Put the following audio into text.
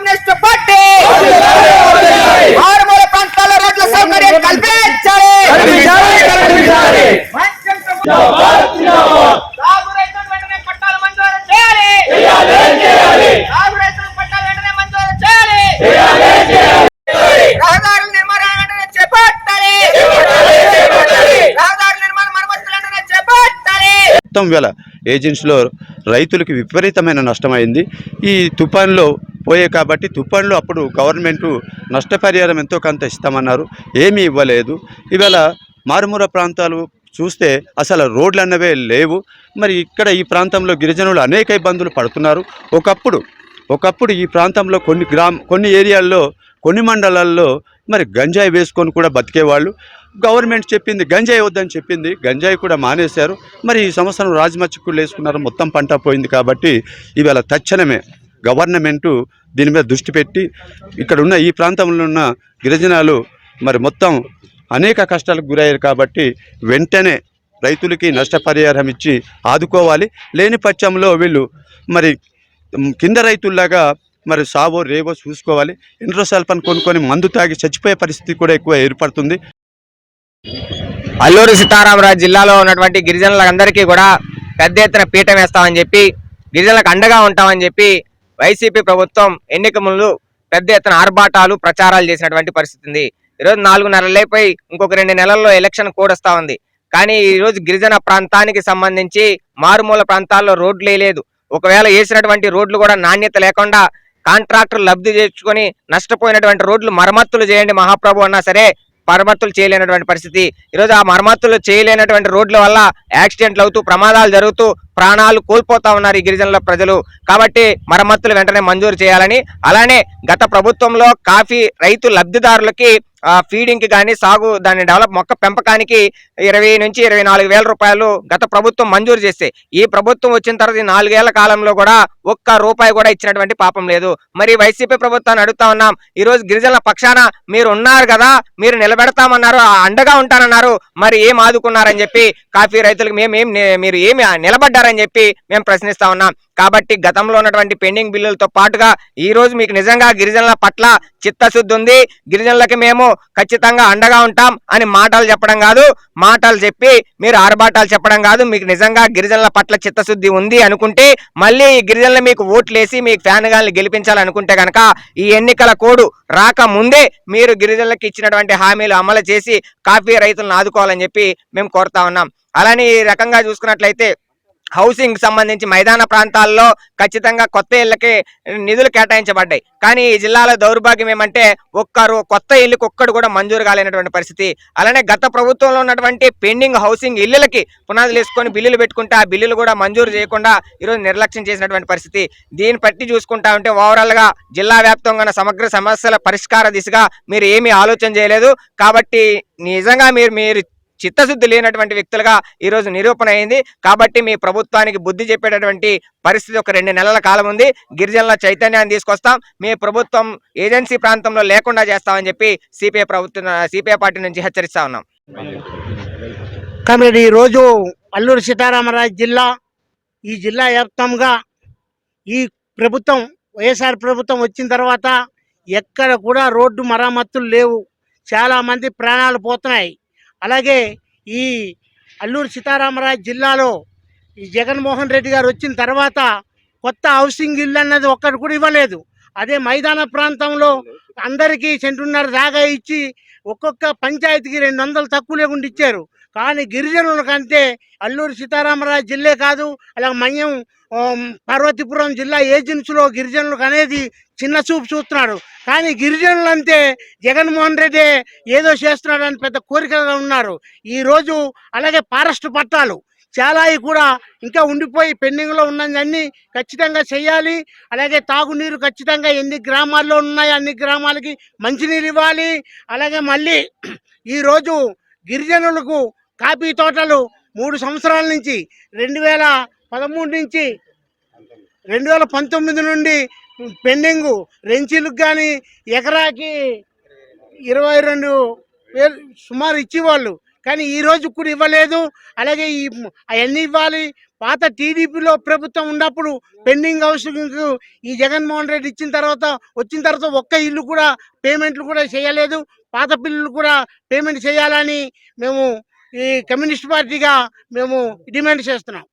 Communist party. ప్రాంతాల రోడ్ల సౌకర్యం కల్పించాలి. రహదారుల నిర్మాణం వెంటనే చేపట్టాలి. రహదారుల నిర్మాణ మరమ్మతులు చేపట్టాలి. మొత్తం వేళ ఏజెన్సీలో రైతులకు విపరీతమైన నష్టమైంది ఈ తుఫాన్లో పోయే కాబట్టి తుఫాన్లు అప్పుడు గవర్నమెంట్ నష్టపరిహారం ఎంతో కొంత ఇస్తామన్నారు. ఏమీ ఇవ్వలేదు. ఇవాళ మారుమూల ప్రాంతాలు చూస్తే అసలు రోడ్లు అన్నవే లేవు. మరి ఇక్కడ ఈ ప్రాంతంలో గిరిజనులు అనేక ఇబ్బందులు పడుతున్నారు. ఒకప్పుడు ఒకప్పుడు ఈ ప్రాంతంలో కొన్ని గ్రామ కొన్ని ఏరియాల్లో కొన్ని మండలాల్లో మరి గంజాయి వేసుకొని కూడా బతికేవాళ్ళు. గవర్నమెంట్ చెప్పింది గంజాయి వద్దని చెప్పింది గంజాయి కూడా మానేశారు. మరి ఈ సంవత్సరం రాజమచ్చిక్కులు వేసుకున్నారు మొత్తం పంట పోయింది కాబట్టి ఇవాళ తక్షణమే గవర్నమెంటు దీని మీద దృష్టి పెట్టి ఇక్కడ ఉన్న ఈ ప్రాంతంలో ఉన్న గిరిజనాలు మరి మొత్తం అనేక కష్టాలకు గురయ్యారు కాబట్టి వెంటనే రైతులకి నష్టపరిహారం ఇచ్చి ఆదుకోవాలి. లేని పక్షంలో వీళ్ళు మరి కింద రైతుల్లాగా మరి సావో రేవో చూసుకోవాలి. ఇంట్రోసల్ఫన్ కొనుక్కొని మందు తాగి చచ్చిపోయే పరిస్థితి కూడా ఎక్కువ ఏర్పడుతుంది. అల్లూరు సీతారామరాజు జిల్లాలో ఉన్నటువంటి గిరిజనులందరికీ కూడా పెద్ద ఎత్తున పీఠం వేస్తామని చెప్పి గిరిజనులకు అండగా ఉంటామని చెప్పి వైసీపీ ప్రభుత్వం ఎన్నిక ముందు పెద్ద ఎత్తున ఆర్భాటాలు ప్రచారాలు చేసినటువంటి పరిస్థితి ఉంది. ఈరోజు నాలుగు నెలలైపోయి ఇంకొక రెండు నెలల్లో ఎలక్షన్ కూడొస్తా ఉంది. కానీ ఈరోజు గిరిజన ప్రాంతానికి సంబంధించి మారుమూల ప్రాంతాల్లో రోడ్లు లేదు ఒకవేళ వేసినటువంటి రోడ్లు కూడా నాణ్యత లేకుండా కాంట్రాక్టర్ లబ్ధి చేసుకొని నష్టపోయినటువంటి రోడ్లు మరమ్మతులు చేయండి మహాప్రభు అన్నా సరే మరమ్మతులు చేయలేనటువంటి పరిస్థితి. ఈరోజు ఆ మరమ్మతులు చేయలేనటువంటి రోడ్ల వల్ల యాక్సిడెంట్లు అవుతూ ప్రమాదాలు జరుగుతూ ప్రాణాలు కోల్పోతా ఉన్నారు ఈ గిరిజనుల ప్రజలు. కాబట్టి మరమ్మతులు వెంటనే మంజూరు చేయాలని అలానే గత ప్రభుత్వంలో కాఫీ రైతు లబ్ధిదారులకి ఫీడింగ్కి కానీ సాగు దాని డెవలప్ మొక్క పెంపకానికి ఇరవై నుంచి ఇరవై నాలుగు వేల రూపాయలు గత ప్రభుత్వం మంజూరు చేస్తే ఈ ప్రభుత్వం వచ్చిన తర్వాత ఈ నాలుగేళ్ళ కాలంలో కూడా ఒక్క రూపాయి కూడా ఇచ్చినటువంటి పాపం లేదు. మరి వైసీపీ ప్రభుత్వాన్ని అడుగుతా ఉన్నాం ఈరోజు గిరిజనుల పక్షాన మీరు ఉన్నారు కదా మీరు నిలబెడతామన్నారు ఆ అండగా ఉంటానన్నారు మరి ఏం ఆదుకున్నారని చెప్పి కాఫీ రైతులకు మేమేం మీరు ఏమి నిలబడ్డారని చెప్పి మేము ప్రశ్నిస్తా ఉన్నాం. కాబట్టి గతంలో ఉన్నటువంటి పెండింగ్ బిల్లులతో పాటుగా ఈరోజు మీకు నిజంగా గిరిజనుల పట్ల చిత్తశుద్ధి ఉంది. గిరిజనులకి మేము ఖచ్చితంగా అండగా ఉంటాం అని మాటలు చెప్పడం కాదు. మాటలు చెప్పి మీరు ఆర్భాటాలు చెప్పడం కాదు. మీకు నిజంగా గిరిజనుల పట్ల చిత్తశుద్ధి ఉంది అనుకుంటే మళ్ళీ ఈ గిరిజనులు మీకు ఓట్లేసి మీకు ఫ్యాన్గాల్ని గెలిపించాలనుకుంటే కనుక ఈ ఎన్నికల కోడ్ రాకముందే మీరు గిరిజనులకు ఇచ్చినటువంటి హామీలు అమలు చేసి కాఫీ రైతులను ఆదుకోవాలని చెప్పి మేము కోరుతా ఉన్నాం. అలానే ఈ రకంగా చూసుకున్నట్లయితే హౌసింగ్ సంబంధించి మైదాన ప్రాంతాల్లో ఖచ్చితంగా కొత్త ఇళ్ళకి నిధులు కేటాయించబడ్డాయి. కానీ ఈ జిల్లాలో దౌర్భాగ్యం ఏమంటే ఒక్కరు కొత్త ఇల్లుకి ఒక్కడు కూడా మంజూరు కాలేనటువంటి పరిస్థితి. అలానే గత ప్రభుత్వంలో ఉన్నటువంటి పెండింగ్ హౌసింగ్ ఇల్లులకి పునాదులు వేసుకొని బిల్లులు పెట్టుకుంటే ఆ బిల్లులు కూడా మంజూరు చేయకుండా ఈరోజు నిర్లక్ష్యం చేసినటువంటి పరిస్థితి. దీన్ని బట్టి చూసుకుంటా ఉంటే ఓవరాల్గా జిల్లా వ్యాప్తంగా ఉన్న సమగ్ర సమస్యల పరిష్కార దిశగా మీరు ఏమీ ఆలోచన చేయలేదు. కాబట్టి నిజంగా మీరు మీరు చిత్తశుద్ధి లేనటువంటి వ్యక్తులుగా ఈ రోజు నిరూపణ అయింది. కాబట్టి మీ ప్రభుత్వానికి బుద్ధి చెప్పేటటువంటి పరిస్థితి ఒక రెండు నెలల కాలం ఉంది. గిరిజనుల చైతన్యాన్ని తీసుకొస్తాం. మీ ప్రభుత్వం ఏజెన్సీ ప్రాంతంలో లేకుండా చేస్తామని చెప్పి సిపిఐ ప్రభుత్వం సిపిఐ పార్టీ నుంచి హెచ్చరిస్తా ఉన్నాం. కాబట్టి ఈరోజు అల్లూరు సీతారామరాజు జిల్లా ఈ జిల్లా వ్యాప్తంగా ఈ ప్రభుత్వం వైఎస్ఆర్ ప్రభుత్వం వచ్చిన తర్వాత ఎక్కడ కూడా రోడ్డు మరమ్మతులు లేవు. చాలామంది ప్రాణాలు పోతున్నాయి. అలాగే ఈ అల్లూరు సీతారామరాజు జిల్లాలో ఈ జగన్మోహన్ రెడ్డి గారు వచ్చిన తర్వాత కొత్త హౌసింగ్ ఇల్లు అన్నది ఒక్కటి కూడా ఇవ్వలేదు. అదే మైదాన ప్రాంతంలో అందరికీ సెంటున్నర దాకా ఇచ్చి ఒక్కొక్క పంచాయతీకి రెండు వందలు తక్కువ లేకుండా ఇచ్చారు కానీ గిరిజనులకు అంతే అల్లూరు సీతారామరాజు జిల్లే కాదు అలా మన్యం పార్వతీపురం జిల్లా ఏజెన్సీలో గిరిజనులకు అనేది చిన్న చూపు చూస్తున్నాడు. కానీ గిరిజనులంటే జగన్మోహన్ రెడ్డి ఏదో చేస్తున్నాడు అని పెద్ద కోరికగా ఉన్నారు. ఈరోజు అలాగే ఫారెస్ట్ పట్టాలు చాలా కూడా ఇంకా ఉండిపోయి పెండింగ్లో ఉన్నదన్నీ ఖచ్చితంగా చేయాలి. అలాగే తాగునీరు ఖచ్చితంగా ఎన్ని గ్రామాల్లో ఉన్నాయో అన్ని గ్రామాలకి మంచినీరు ఇవ్వాలి. అలాగే మళ్ళీ ఈరోజు గిరిజనులకు కాఫీ తోటలు మూడు సంవత్సరాల నుంచి రెండు వేల పదమూడు నుంచి రెండు వేల పంతొమ్మిది నుండి పెండింగ్ రెంచీలకు కానీ ఎకరాకి ఇరవై రెండు వేలు సుమారు ఇచ్చేవాళ్ళు. కానీ ఈ రోజు కూడా ఇవ్వలేదు. అలాగే ఈ అవన్నీ ఇవ్వాలి. పాత టీడీపీలో ప్రభుత్వం ఉన్నప్పుడు పెండింగ్ హౌసింగ్ ఈ జగన్మోహన్ రెడ్డి ఇచ్చిన తర్వాత వచ్చిన తర్వాత ఒక్క ఇల్లు కూడా పేమెంట్లు కూడా చేయలేదు. పాత పిల్లలు కూడా పేమెంట్ చేయాలని మేము ఈ కమ్యూనిస్ట్ పార్టీగా మేము డిమాండ్ చేస్తున్నాం.